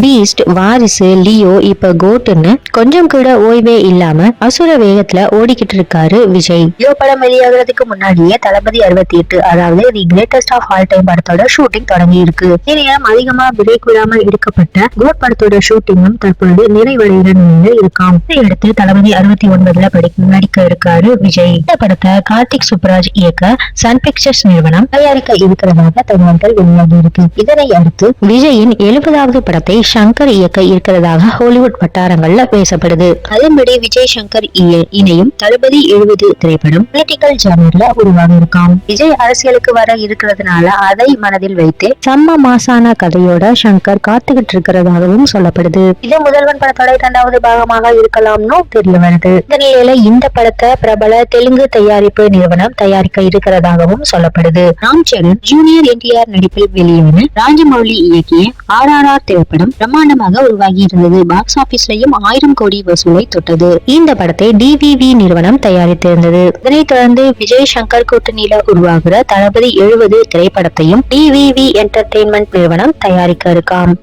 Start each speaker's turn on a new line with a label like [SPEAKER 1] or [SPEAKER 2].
[SPEAKER 1] Beast வாரிசு Leo இப்ப கோட்டுன்னு கொஞ்சம் கூட ஓய்வே இல்லாம அசுர வேகத்துல ஓடிக்கிட்டு இருக்காரு விஜய். லியோ படம் வெளியாகிறதுக்கு முன்னாடியே தளபதி அறுபத்தி எட்டு அதாவது the greatest of all time படத்தோட ஷூட்டிங் தொடங்கி இருக்கு. நேரம் அதிகமா பிரேக் விடாமல் எடுக்கப்பட்ட கோட் படத்தோட ஷூட்டிங்கும் தற்பொழுது நிறைவடைகிற நிலையில இருக்காம். இதையடுத்து தளபதி அறுபத்தி ஒன்பதுல படிக்க நடிக்க இருக்காரு விஜய். இந்த படத்தை கார்த்திக் சுப்ராஜ் இயக்க சன் பிக்சர்ஸ் நிறுவனம் தயாரிக்க இருக்கிறதாக தகவல்கள் வெளியாகி இருக்கு. இதனை அடுத்து விஜயின் எழுபதாவது படத்தை சங்கர் இயக்க இருக்கிறதாக ஹாலிவுட் வட்டாரங்கள்ல பேசப்படுது. அதன்படி விஜய் சங்கர் இணையும் தளபதி எழுபது திரைப்படம் பொலிட்டிக்கல் ஜானர்ல உருவாக இருக்காம் விஜய் அரசியலுக்கு வர இருக்கிறதுனால அதை மனதில் வைத்து செம்ம மாசான கதையோட சங்கர் காத்துக்கிட்டு இருக்கிறதாகவும் சொல்லப்படுது. இது முதல்வன் படத்தோட இரண்டாவது பாகமாக இருக்கலாம்னு தெரிய வருது. இந்த நிலையில இந்த படத்தை பிரபல தெலுங்கு தயாரிப்பு நிறுவனம் தயாரிக்க இருக்கிறதாகவும் சொல்லப்படுது. ராம் சரண் ஜூனியர் என்டிஆர் நடிப்பில் வெளியான ராஜமௌலி இயக்கிய ஆர் ஆர் ஆர் திரைப்படம் பிரம்மாண்டமாக உருவாகி இருந்தது பாக்ஸ் ஆபீஸ்லயும் ஆயிரம் கோடி வசூலை தொட்டது. இந்த படத்தை டிவிவி நிறுவனம் தயாரித்திருந்தது. இதனைத் தொடர்ந்து விஜய் சங்கர் கூட்டணியில உருவாகிற தளபதி எழுபது திரைப்படத்தையும் டிவிவி என்டர்டெயின்மெண்ட் நிறுவனம் தயாரிக்க இருக்காம்.